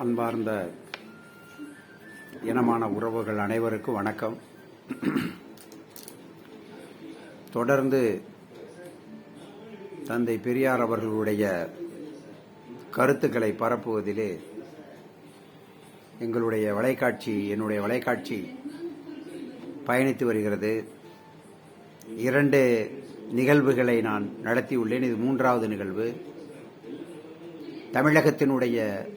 அன்பார்ந்த இனமான உறவுகள் அனைவருக்கும் வணக்கம். தொடர்ந்து தந்தை பெரியார் அவர்களுடைய கருத்துக்களை பரப்புவதிலே எங்களுடைய வலைக்காட்சி என்னுடைய வலைக்காட்சி பயணித்து வருகிறது. இரண்டு நிகழ்வுகளை நான் நடத்தியுள்ளேன். இது மூன்றாவது நிகழ்வு. தமிழகத்தினுடைய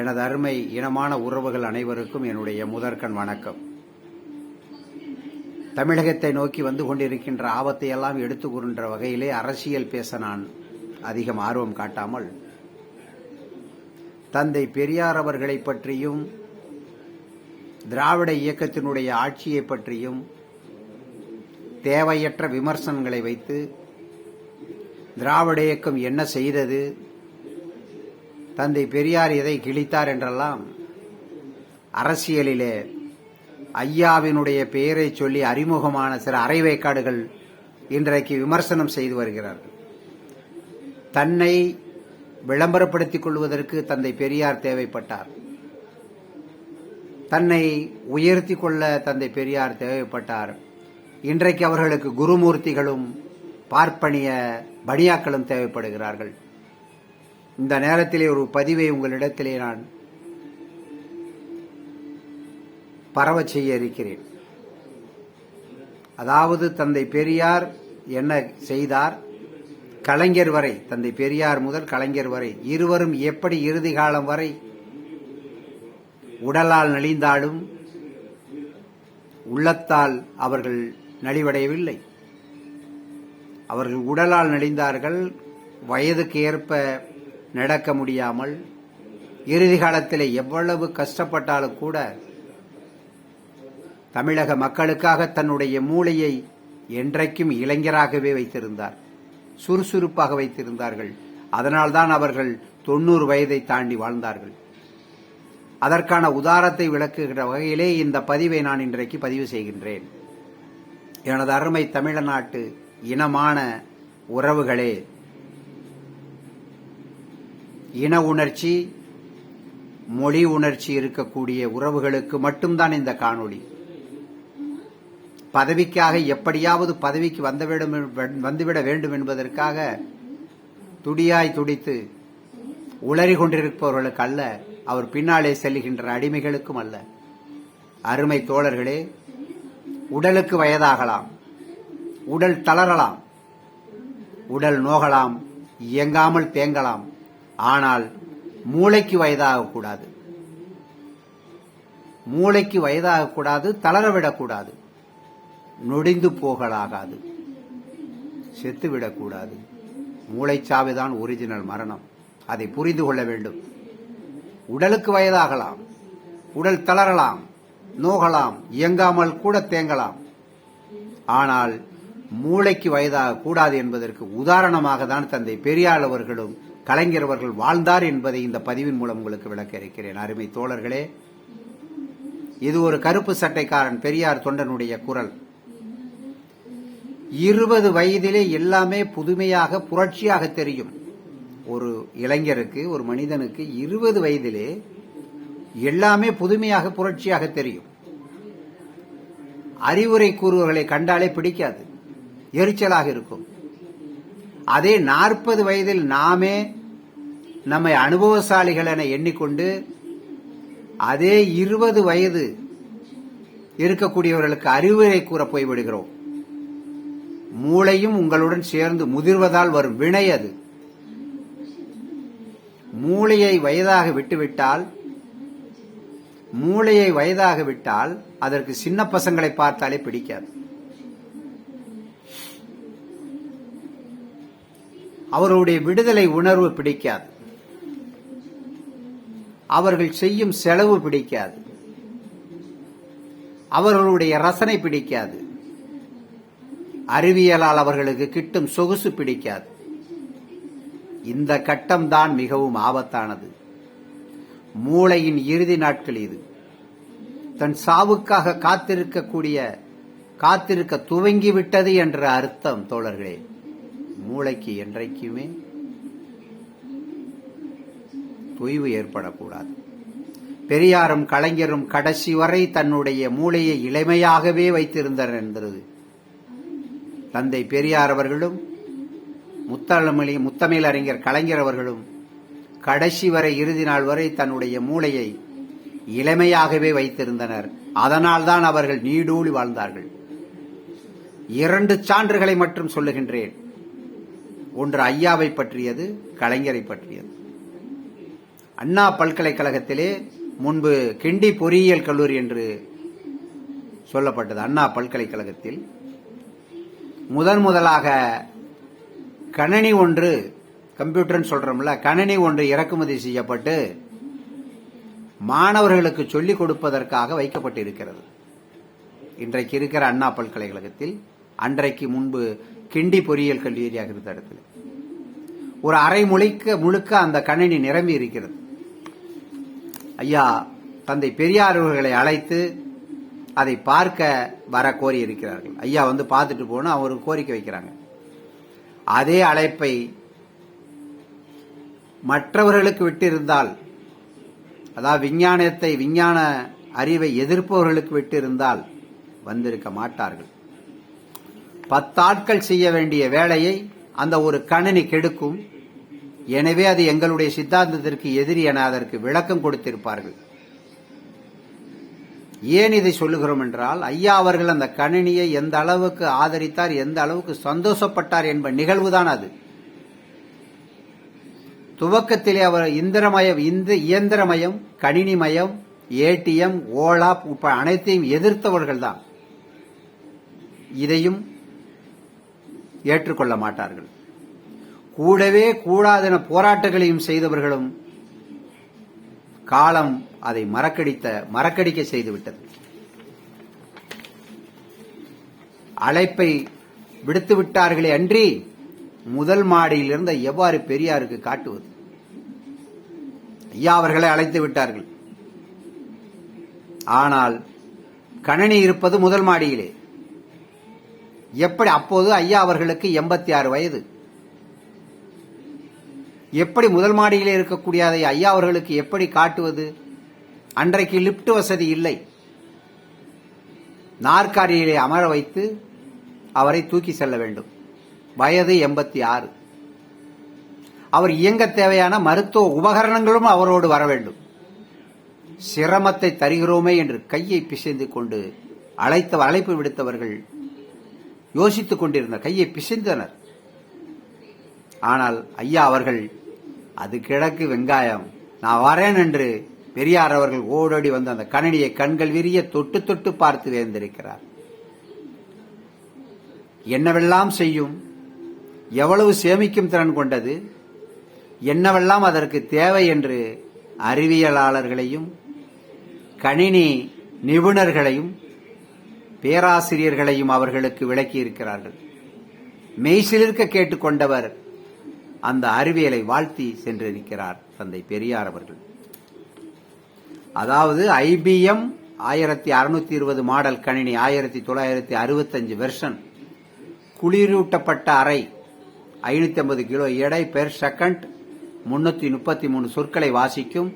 எனது அருமை இனமான உறவுகள் அனைவருக்கும் என்னுடைய முதற்கண் வணக்கம். தமிழகத்தை நோக்கி வந்து கொண்டிருக்கின்ற ஆபத்தை எல்லாம் எடுத்து கூறுகின்ற வகையிலே அரசியல் பேச நான் அதிகம் ஆர்வம் காட்டாமல் தந்தை பெரியார் அவர்களை பற்றியும் திராவிட இயக்கத்தினுடைய ஆட்சியை பற்றியும் தேவையற்ற விமர்சனங்களை வைத்து திராவிட இயக்கம் என்ன செய்தது தந்தை பெரியார் எதை கிழித்தார் என்றெல்லாம் அரசியலிலே ஐயாவினுடைய பெயரை சொல்லி அறிமுகமான சில அரைவேக்காடுகள் இன்றைக்கு விமர்சனம் செய்து வருகிறார்கள். தன்னை விளம்பரப்படுத்திக் கொள்வதற்கு தந்தை பெரியார் தேவைப்பட்டார். தன்னை உயர்த்தி கொள்ள தந்தை பெரியார் தேவைப்பட்டார். இன்றைக்கு அவர்களுக்கு குருமூர்த்திகளும் பார்ப்பனிய பணியாக்களும் தேவைப்படுகிறார்கள். இந்த நேரத்திலே ஒரு பதிவை உங்களிடத்திலே நான் பரவ செய்ய இருக்கிறேன். அதாவது தந்தை பெரியார் என்ன செய்தார்? கலைஞர் வரை தந்தை பெரியார் முதல் கலைஞர் வரை இருவரும் எப்படி இறுதி காலம் வரை உடலால் நலிந்தாலும் உள்ளத்தால் அவர்கள் நலிவடையவில்லை. அவர்கள் உடலால் நலிந்தார்கள் வயதுக்கு ஏற்ப நடக்க முடியாமல் இறுதி காலத்தில் எவ்வளவு கஷ்டப்பட்டாலும் கூட தமிழக மக்களுக்காக தன்னுடைய மூளையை என்றைக்கும் இளைஞராகவே வைத்திருந்தார். சுறுசுறுப்பாக வைத்திருந்தார்கள். அதனால்தான் அவர்கள் தொண்ணூறு வயதை தாண்டி வாழ்ந்தார்கள். அதற்கான உதாரத்தை விளக்குகிற வகையிலே இந்த பதிவை நான் இன்றைக்கு பதிவு செய்கின்றேன். எனது அருமை தமிழ்நாட்டு இனமான உறவுகளே இன உணர்ச்சி மொழி உணர்ச்சி இருக்கக்கூடிய உறவுகளுக்கு மட்டும்தான் இந்த காணொளி. பதவிக்காக எப்படியாவது பதவிக்கு வந்துவிட வேண்டும் என்பதற்காக துடியாய் துடித்து உளறி கொண்டிருப்பவர்களுக்கு அல்ல அவர் பின்னாலே செல்கின்ற அடிமைகளுக்கும் அல்ல. அருமை தோழர்களே உடலுக்கு வயதாகலாம் உடல் தளரலாம் உடல் நோகலாம் இயங்காமல் தேங்கலாம் ஆனால் மூளைக்கு வயதாகக்கூடாது மூளைக்கு வயதாகக்கூடாது தளரவிடக்கூடாது நொடிந்து போகலாகாது. செத்துவிடக்கூடாது மூளைச்சாவுதான் ஒரிஜினல் மரணம். அதை புரிந்து கொள்ள வேண்டும். உடலுக்கு வயதாகலாம். உடல் தளரலாம். நோகலாம். இயங்காமல் கூட தேங்கலாம். ஆனால் மூளைக்கு வயதாக கூடாது என்பதற்கு உதாரணமாக தான் தந்தை பெரியார் அவர்களும் கலைஞர் அவர்கள் வாழ்ந்தார் என்பதை இந்த பதிவின் மூலம் உங்களுக்கு விளக்க இருக்கிறேன். அருமை தோழர்களே இது ஒரு கருப்பு சட்டைக்காரன் பெரியார் தொண்டனுடைய குரல். இருபது வயதிலே எல்லாமே புதுமையாக புரட்சியாக தெரியும். ஒரு இளைஞருக்கு ஒரு மனிதனுக்கு இருபது வயதிலே எல்லாமே புதுமையாக புரட்சியாக தெரியும். அறிவுரை கூறுவர்களை கண்டாலே பிடிக்காது. எரிச்சலாக இருக்கும். அதே நாற்பது வயதில் நாமே நம்மை அனுபவசாலிகள் என எண்ணிக்கொண்டு அதே இருபது வயது இருக்கக்கூடியவர்களுக்கு அறிவுரை கூற போய்விடுகிறோம். மூளையும் உங்களுடன் சேர்ந்து முதிர்வதால் வரும் வினை அது. மூளையை வயதாக விட்டுவிட்டால் மூளையை வயதாக விட்டால் அதற்கு சின்ன பசங்களை பார்த்தாலே பிடிக்காது. அவருடைய விடுதலை உணர்வு பிடிக்காது. அவர்கள் செய்யும் செலவு பிடிக்காது. அவர்களுடைய ரசனை பிடிக்காது. அறிவியலால் அவர்களுக்கு கிட்டும் சொகுசு பிடிக்காது. இந்த கட்டம்தான் மிகவும் ஆபத்தானது. மூளையின் இறுதி நாட்கள் இது. தன் சாவுக்காக காத்திருக்கக்கூடிய காத்திருக்க துவங்கிவிட்டது என்ற அர்த்தம் தோழர்களே. மூளைக்கு என்றைக்குமே தொய்வு ஏற்படக்கூடாது. பெரியாரும் கலைஞரும் கடைசி வரை தன்னுடைய மூளையை இளமையாகவே வைத்திருந்தனர் என்றது தந்தை பெரியார் அவர்களும் முத்தமிழி முத்தமிழ் அறிஞர் கலைஞர் அவர்களும் கடைசி வரை இறுதி நாள் வரை தன்னுடைய மூளையை இளமையாகவே வைத்திருந்தனர். அதனால்தான் அவர்கள் நீடூழி வாழ்ந்தார்கள். இரண்டு சான்றுகளை மட்டும் சொல்லுகின்றேன். ஒன்று ஐயாவை பற்றியது கலைஞரை பற்றியது. அண்ணா பல்கலைக்கழகத்திலே முன்பு கிண்டி பொறியியல் கல்லூரி என்று சொல்லப்பட்டது. அண்ணா பல்கலைக்கழகத்தில் முதன் முதலாக கணனி ஒன்று கம்ப்யூட்டர்னு சொல்றோம்ல கணனி ஒன்று இறக்குமதி செய்யப்பட்டு மாணவர்களுக்கு சொல்லிக் கொடுப்பதற்காக வைக்கப்பட்டிருக்கிறது. இன்றைக்கு இருக்கிற அண்ணா பல்கலைக்கழகத்தில் அன்றைக்கு முன்பு கிண்டி பொறியியல் கல்லூரியாக இருந்த இடத்துல. ஒரு அரை முழுக்க முழுக்க அந்த கணினி நிரம்பி இருக்கிறது. ஐயா தந்தை பெரியார் அவர்களை அழைத்து அதை பார்க்க வர கோரி இருக்கிறார்கள் ஐயா வந்து பார்த்துட்டு போனா அவர் கோரிக்கை வைக்கிறாங்க. அதே அழைப்பை மற்றவர்களுக்கு விட்டிருந்தால் அதாவது விஞ்ஞானத்தை விஞ்ஞான அறிவை எதிர்ப்பவர்களுக்கு விட்டிருந்தால் வந்திருக்க மாட்டார்கள். பத்தாட்கள் செய்ய வேண்டிய வேலையை அந்த ஒரு கணினி கெடுக்கும். எனவே அது எங்களுடைய சித்தாந்தத்திற்கு எதிரி என அதற்கு விளக்கம் கொடுத்திருப்பார்கள். ஏன் இதை சொல்லுகிறோம் என்றால் ஐயா அவர்கள் அந்த கணினியை எந்த அளவுக்கு ஆதரித்தார் எந்த அளவுக்கு சந்தோஷப்பட்டார் என்ப நிகழ்வுதான் அது. துவக்கத்திலே அவர் இந்திரமயம் இந்த இயந்திரமயம் கணினிமயம் ஏடிஎம் ஓலா உட்பட அனைத்தையும் எதிர்த்தவர்கள் தான் இதையும் ஏற்றுக்கொள்ள மாட்டார்கள். கூடவே கூடாதென போராட்டங்களையும் செய்தவர்களும் காலம் அதை மறக்கடித்த மறக்கடிக்க செய்துவிட்டது. அழைப்பை விடுத்து விட்டார்களே அன்றி முதல் மாடியில் இருந்த எவ்வாறு பெரியாருக்கு காட்டுவது? ஐயா அவர்களை அழைத்து விட்டார்கள். ஆனால் கணனி இருப்பது முதல் மாடியிலே. எப்படி அப்போது ஐயா அவர்களுக்கு எண்பத்தி ஆறு வயது? எப்படி முதல் மாடியில் இருக்கக்கூடிய அதை ஐயா அவர்களுக்கு எப்படி காட்டுவது? அன்றைக்கு லிப்ட் வசதி இல்லை. நாற்காலியிலே அமர வைத்து அவரை தூக்கி செல்ல வேண்டும். வயது எண்பத்தி ஆறு அவர் இயங்க தேவையான மருத்துவ உபகரணங்களும் அவரோடு வர வேண்டும். சிரமத்தை தருகிறோமே என்று கையை பிசைந்து கொண்டு அழைத்த அழைப்பு விடுத்தவர்கள் யோசித்துக் கொண்டிருந்த கையை பிசைந்தனர் ஆனால் ஐயா அவர்கள் அது கிழக்கு வெங்காயம். நான் வரேன் என்று பெரியார் அவர்கள் ஓடோடி வந்து அந்த கணினியை கண்கள் விரிய தொட்டு தொட்டு பார்த்து வேந்திருக்கிறார் என்னவெல்லாம் செய்யும்? எவ்வளவு சேமிக்கும் திறன் கொண்டது? என்னவெல்லாம் அதற்கு தேவை? என்று அறிவியலாளர்களையும் கணினி நிபுணர்களையும் பேராசிரியர்களையும் அவர்களுக்கு விளக்கி இருக்கிறார்கள் மெய்சிலிருக்க கேட்டுக்கொண்டவர் அந்த அறிவியலை வாழ்த்தி சென்றிருக்கிறார் தந்தை பெரியார் அவர்கள். அதாவது ஐபிஎம் ஆயிரத்தி அறுநூத்தி இருபது மாடல் கணினி ஆயிரத்தி தொள்ளாயிரத்தி அறுபத்தஞ்சு வெர்ஷன். குளிரூட்டப்பட்ட அறை ஐநூத்தி ஐம்பது கிலோ எடை பெர் செகண்ட் முன்னூத்தி முப்பத்தி மூணு சொற்களை வாசிக்கும்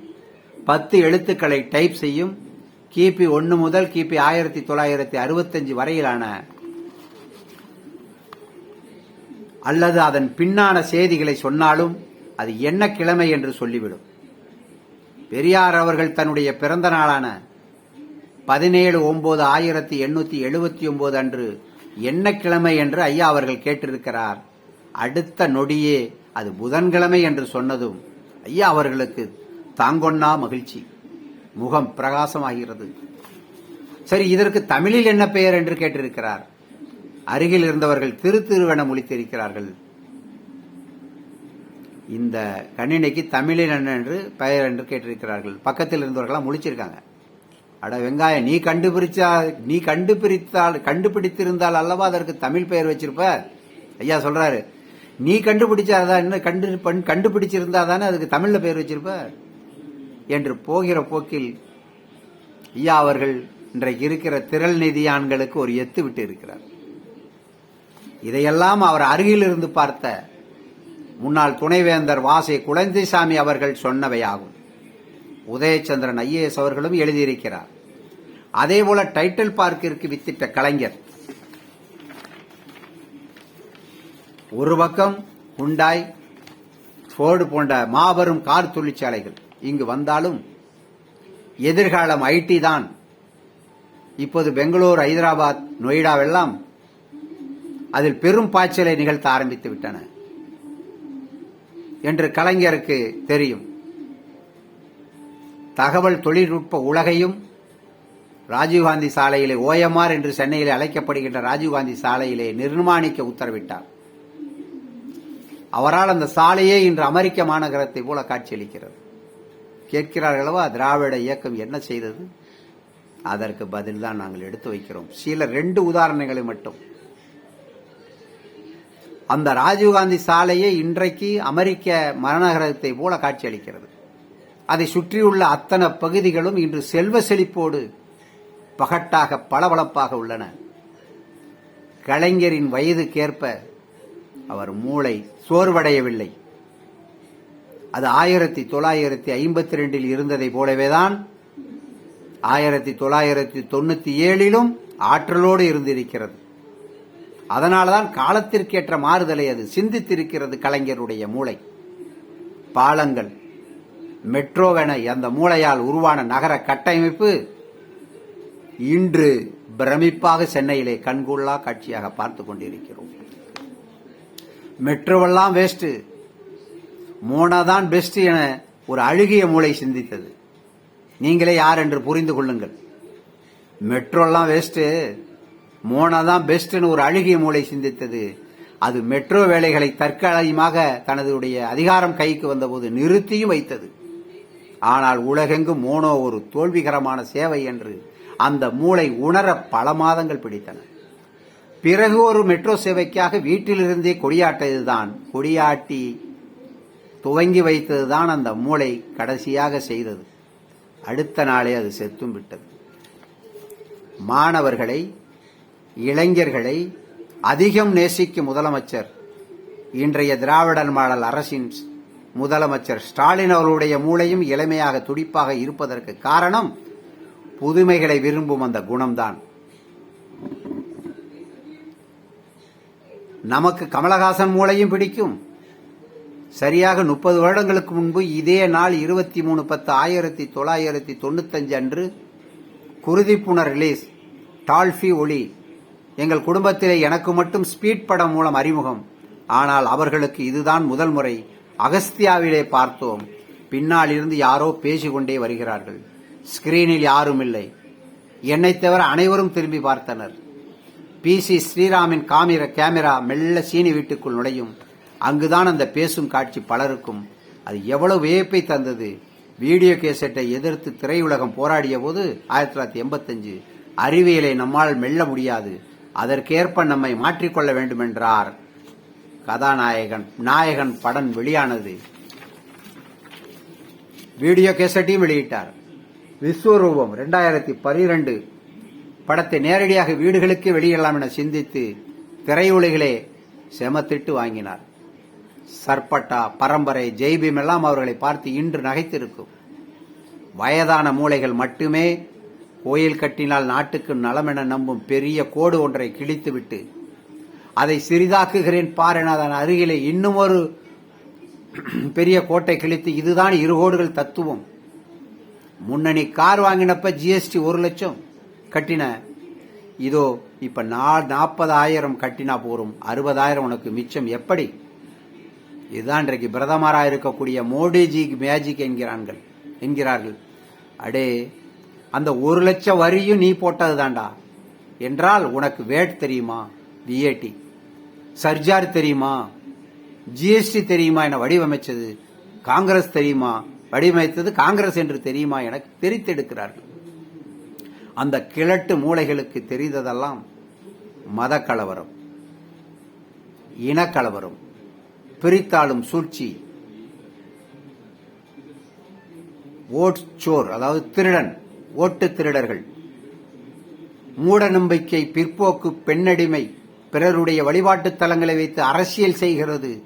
பத்து எழுத்துக்களை டைப் செய்யும் கிபி ஒன்று முதல் கிபி ஆயிரத்தி தொள்ளாயிரத்தி அறுபத்தஞ்சு வரையிலான அல்லது அதன் பின்னான செய்திகளை சொன்னாலும் அது என்ன கிழமை என்று சொல்லிவிடும். பெரியார் அவர்கள் தன்னுடைய பிறந்த நாளான பதினேழு ஒன்பது ஆயிரத்தி எண்ணூத்தி எழுபத்தி ஒன்பது அன்று என்ன கிழமை என்று ஐயா அவர்கள் கேட்டிருக்கிறார். அடுத்த நொடியே அது புதன்கிழமை என்று சொன்னதும் ஐயா அவர்களுக்கு தாங்கொன்னா மகிழ்ச்சி. முகம் பிரகாசமாகிறது. சரி இதற்கு தமிழில் என்ன பெயர் என்று கேட்டிருக்கிறார்? அருகில் இருந்தவர்கள் திரு திருவென முழித்திருக்கிறார்கள். இந்த கணினிக்கு தமிழில் என்ன என்று பெயர் என்று கேட்டிருக்கிறார்கள். பக்கத்தில் இருந்தவர்களாம் முழிச்சிருக்காங்க. அட வெங்காயம் நீ கண்டுபிடிச்சா நீ கண்டுபிடித்தால் கண்டுபிடித்திருந்தால் அல்லவா அதற்கு தமிழ் பெயர் வச்சிருப்ப ஐயா சொல்றாரு. நீ கண்டுபிடிச்சாதான் என்ன கண்டு பண்- கண்டுபிடிச்சிருந்தா தானே அதுக்கு தமிழ்ல பெயர் வச்சிருப்ப என்று போகிற போக்கில் ஐயா அவர்கள் இன்றைக்கு இருக்கிற திரள் நிதியான்களுக்கு ஒரு எத்து விட்டு இருக்கிறார். இதையெல்லாம் அவர் அருகில் இருந்து பார்த்த முன்னாள் துணைவேந்தர் வாசை குழந்தைசாமி அவர்கள் சொன்னவையாகும். உதயச்சந்திரன் ஐஏஎஸ் அவர்களும் எழுதியிருக்கிறார். அதேபோல டைட்டில் பார்க்கிற்கு வித்திட்ட கலைஞர். ஒரு பக்கம் உண்டாய் ஃபோர்டு போன்ற மாபெரும் கார் தொழிற்சாலைகள் இங்கு வந்தாலும் எதிர்காலம் ஐடி தான். இப்போது பெங்களூர் ஹைதராபாத் நொய்டாவெல்லாம் அதில் பெரும் பாய்ச்சலை நிகழ்த்த ஆரம்பித்து விட்டன. என்று கலைஞருக்கு தெரியும். தகவல் தொழில்நுட்ப உலகையும் ராஜீவ்காந்தி சாலையிலே ஓஎம்ஆர் என்று சென்னையில் அழைக்கப்படுகின்ற ராஜீவ்காந்தி சாலையிலே நிர்மாணிக்க உத்தரவிட்டார். அவரால் அந்த சாலையே இன்று அமெரிக்க மாநகரத்தை போல காட்சியளிக்கிறது. கேட்கிறார்களவா? திராவிட இயக்கம் என்ன செய்தது? அதற்கு பதில் தான் நாங்கள் எடுத்து வைக்கிறோம். சில ரெண்டு உதாரணங்களை மட்டும். அந்த ராஜீவ்காந்தி சாலையை இன்றைக்கு அமெரிக்க மரநகரத்தை போல காட்சியளிக்கிறது. அதை சுற்றியுள்ள அத்தனை பகுதிகளும் இன்று செல்வ செழிப்போடு பகட்டாக பளபளப்பாக உள்ளன. கலைஞரின் வயதுக்கேற்ப அவர் மூளை சோர்வடையவில்லை. அது ஆயிரத்தி தொள்ளாயிரத்தி ஐம்பத்தி ரெண்டில் இருந்ததை போலவேதான் ஆயிரத்தி தொள்ளாயிரத்தி தொண்ணூத்தி ஏழிலும் ஆற்றலோடு இருந்திருக்கிறது. அதனால்தான் காலத்திற்கேற்ற மாறுதலை அது சிந்தித்திருக்கிறது கலைஞருடைய மூளை. பாலங்கள் மெட்ரோவென அந்த மூளையால் உருவான நகர கட்டமைப்பு இன்று பிரமிப்பாக சென்னையிலே கண்கொள்ளா காட்சியாக பார்த்து கொண்டிருக்கிறோம். மெட்ரோவெல்லாம் வேஸ்ட்டு மோனாதான் பெஸ்ட் என ஒரு அழுகிய மூளை சிந்தித்தது. நீங்களே யார் என்று புரிந்து கொள்ளுங்கள். மெட்ரோலாம் வேஸ்ட்டு மோனா தான் பெஸ்ட்னு ஒரு அழுகிய மூளை சிந்தித்தது. அது மெட்ரோ வேலைகளை தற்காலிகமாக தனதுடைய அதிகாரம் கைக்கு வந்தபோது நிறுத்தியும் வைத்தது. ஆனால் உலகெங்கும் மோனோ ஒரு தோல்விகரமான சேவை என்று அந்த மூளை உணர பல மாதங்கள் பிடித்தன. பிறகு ஒரு மெட்ரோ சேவைக்காக வீட்டிலிருந்தே கொடியாட்டதுதான் கொடியாட்டி துவங்கி வைத்ததுதான் அந்த மூளை கடைசியாக செய்தது. அடுத்த நாளே அது செத்தும் விட்டது. மாணவர்களை இளைஞர்களை அதிகம் நேசிக்கும் முதலமைச்சர் இன்றைய திராவிடர் மாடல் அரசின் முதலமைச்சர் ஸ்டாலின் அவர்களுடைய மூளையும் இளமையாக துடிப்பாக இருப்பதற்கு காரணம் புதுமைகளை விரும்பும் அந்த குணம்தான். நமக்கு கமலஹாசன் மூளையும் பிடிக்கும். சரியாக முப்பது வருடங்களுக்கு முன்பு இதே நாள் இருபத்தி மூணு பத்து ஆயிரத்தி தொள்ளாயிரத்தி தொண்ணூத்தஞ்சு அன்று குருதிப்புணர் ரிலீஸ். டால்ஃபி ஒளி. எங்கள் குடும்பத்திலே எனக்கு மட்டும் ஸ்பீட் படம் மூலம் அறிமுகம். ஆனால் அவர்களுக்கு இதுதான் முதல் முறை. அகஸ்தியாவிலே பார்த்தோம். பின்னால் இருந்து யாரோ பேசிக்கொண்டே வருகிறார்கள். ஸ்கிரீனில் யாரும் இல்லை. என்னைத் தவிர அனைவரும் திரும்பி பார்த்தனர். பி சி ஸ்ரீராமின் காமிர கேமரா மெல்ல சீனி வீட்டுக்குள் நுழையும். அங்குதான் அந்த பேசும் காட்சி பலருக்கும். அது எவ்வளவு வியப்பை தந்தது. வீடியோ கேசட்டை எதிர்த்து திரையுலகம் போராடிய போது ஆயிரத்தி தொள்ளாயிரத்தி எண்பத்தஞ்சு அறிவியலை நம்மால் மெல்ல முடியாது. அதற்கேற்ப நம்மை மாற்றிக்கொள்ள வேண்டுமென்றார். கதாநாயகன் நாயகன் படம் வெளியானது. வீடியோ கேசட்டையும் வெளியிட்டார். விஸ்வரூபம் ரெண்டாயிரத்தி பனிரெண்டு. படத்தை நேரடியாக வீடுகளுக்கு வெளியிடலாம் என சிந்தித்து திரையுலகிலே செமத்திட்டு வாங்கினார். சர்பட்டா பரம்பரை ஜெய்பீம் எல்லாம் அவர்களை பார்த்து இன்று நகைத்திருக்கும். வயதான மூளைகள் மட்டுமே கோயில் கட்டினால் நாட்டுக்கு நலம் என நம்பும் பெரிய கோடு ஒன்றை கிழித்துவிட்டு அதை சிறிதாக்குகிறேன் பார் என அதன் அருகிலே இன்னும் ஒரு பெரிய கோட்டை கிழித்து இதுதான் இரு கோடுகள் தத்துவம். முன்னணி கார் வாங்கினப்ப ஜிஎஸ்டி ஒரு லட்சம் கட்டின இதோ இப்ப நாற்பதாயிரம் கட்டினா போரும் அறுபதாயிரம் உனக்கு மிச்சம் எப்படி? இதுதான் இன்றைக்கு பிரதமராக இருக்கக்கூடிய மோடிஜி மேஜிக் என்கிறார்கள் என்கிறார்கள். அடே அந்த ஒரு லட்சம் வரியும் நீ போட்டது தாண்டா என்றால் உனக்கு வேட் தெரியுமா? விஏடி சர்ஜார் தெரியுமா? ஜிஎஸ்டி தெரியுமா என வடிவமைச்சது? காங்கிரஸ் தெரியுமா? வடிவமைத்தது காங்கிரஸ் என்று தெரியுமா என தெரித்தெடுக்கிறார்கள் அந்த கிழட்டு மூளைகளுக்கு தெரிந்ததெல்லாம் மத கலவரம் இனக்கலவரம். பிரித்தாளும் சூழ்ச்சி. ஓட்சோர் அதாவது திருடன் ஓட்டு திருடர்கள். மூட நம்பிக்கை பிற்போக்கு பெண்ணடிமை பிறருடைய வழிபாட்டுத் தலங்களை வைத்து அரசியல் செய்கிறது.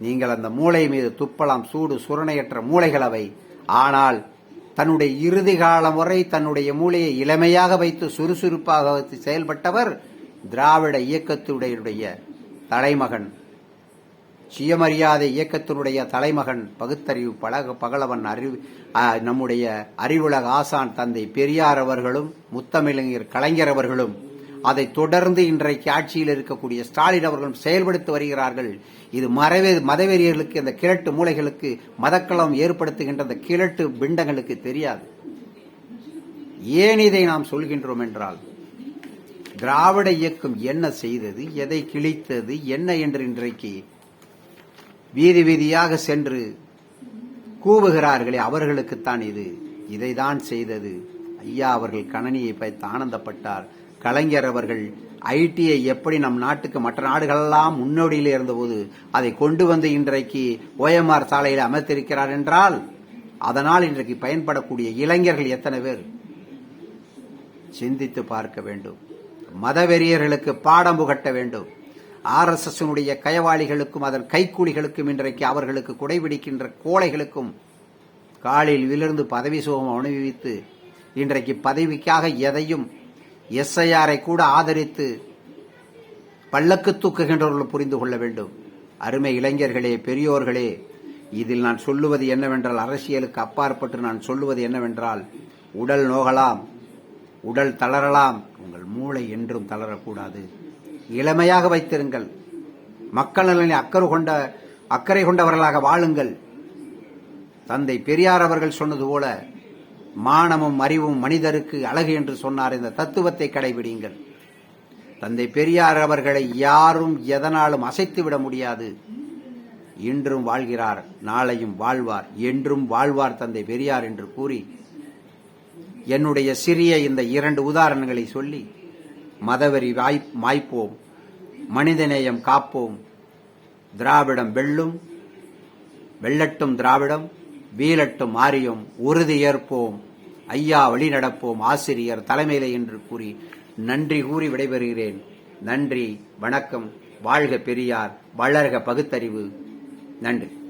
நீங்கள் அந்த மூளை மீது துப்பலாம் சூடு சுரணையற்ற மூளைகள் அவை ஆனால் தன்னுடைய இறுதி காலம் வரை தன்னுடைய மூளையை இளமையாக வைத்து சுறுசுறுப்பாக வைத்து செயல்பட்டவர் திராவிட இயக்கத்துடைய தலைமகன் சுயமரியாதை இயக்கத்தினுடைய தலைமகன் பகுத்தறிவு பழக பகலவன் அறிவு நம்முடைய அறிவுலக ஆசான் தந்தை பெரியார் அவர்களும் முத்தமிழர் கலைஞர் அவர்களும் அதை தொடர்ந்து இன்றைக்கு ஆட்சியில் இருக்கக்கூடிய ஸ்டாலின் அவர்களும் செயல்படுத்தி வருகிறார்கள். இது மறவே மதவெறியர்களுக்கு இந்த கிழட்டு மூளைகளுக்கு மதக்களம் ஏற்படுத்துகின்ற இந்த கிழட்டு பிண்டங்களுக்கு தெரியாது. ஏன் இதை நாம் சொல்கின்றோம் என்றால் திராவிட இயக்கம் என்ன செய்தது எதை கிழித்தது என்ன என்று இன்றைக்கு வீதி வீதியாக சென்று கூவுகிறார்களே அவர்களுக்குத்தான் இது. இதைதான் செய்தது. ஐயா அவர்கள் கணனியை வைத்து ஆனந்தப்பட்டார். கலைஞர் அவர்கள் ஐடியை எப்படி நம் நாட்டுக்கு மற்ற நாடுகளெல்லாம் முன்னோடியில் இருந்தபோது அதை கொண்டு வந்து இன்றைக்கு ஓஎம்ஆர் சாலையில் அமைத்திருக்கிறார் என்றால் அதனால் இன்றைக்கு பயன்படக்கூடிய இளைஞர்கள் எத்தனை பேர்? சிந்தித்து பார்க்க வேண்டும். மதவெறியர்களுக்கு பாடம் புகட்ட வேண்டும். ஆர்எஸ்எஸ்னுடைய கயவாளிகளுக்கும் அதன் கைக்கூலிகளுக்கும் இன்றைக்கு அவர்களுக்கு குடைபிடிக்கின்ற கோழைகளுக்கும் காலில் விழுந்து பதவி சுகம் அனுபவித்து இன்றைக்கு பதவிக்காக எதையும் எஸ்ஐஆரை கூட ஆதரித்து பல்லக்கு தூக்குகின்றவர்கள் புரிந்து கொள்ள வேண்டும். அருமை இளைஞர்களே பெரியோர்களே இதில் நான் சொல்லுவது என்னவென்றால் அரசியலுக்கு அப்பாற்பட்டு நான் சொல்லுவது என்னவென்றால் உடல் நோகலாம் உடல் தளரலாம் உங்கள் மூளை என்றும் தளரக்கூடாது. இளமையாக வைத்திருங்கள். மக்கள் நலனை அக்கறை கொண்ட அக்கறை கொண்டவர்களாக வாழுங்கள். தந்தை பெரியார் அவர்கள் சொன்னது போல மானமும் அறிவும் மனிதருக்கு அழகு என்று சொன்னார். இந்த தத்துவத்தை கடைபிடிங்கள் தந்தை பெரியார் அவர்களை யாரும் எதனாலும் அசைத்து விட முடியாது. இன்றும் வாழ்கிறார் நாளையும் வாழ்வார் என்றும் வாழ்வார் தந்தை பெரியார் என்று கூறி என்னுடைய சிறிய இந்த இரண்டு உதாரணங்களை சொல்லி மதவெறி வாய் மாய்ப்போம். மனிதநேயம் காப்போம். திராவிடம் வெல்லும் வெள்ளட்டும் திராவிடம் வீலட்டும் ஆரியம் உறுதி ஏற்போம். ஐயா வழி நடப்போம் ஆசிரியர் தலைமையிலே என்று கூறி நன்றி கூறி விடைபெறுகிறேன். நன்றி வணக்கம் வாழ்க பெரியார் வளர்க பகுத்தறிவு. நன்றி.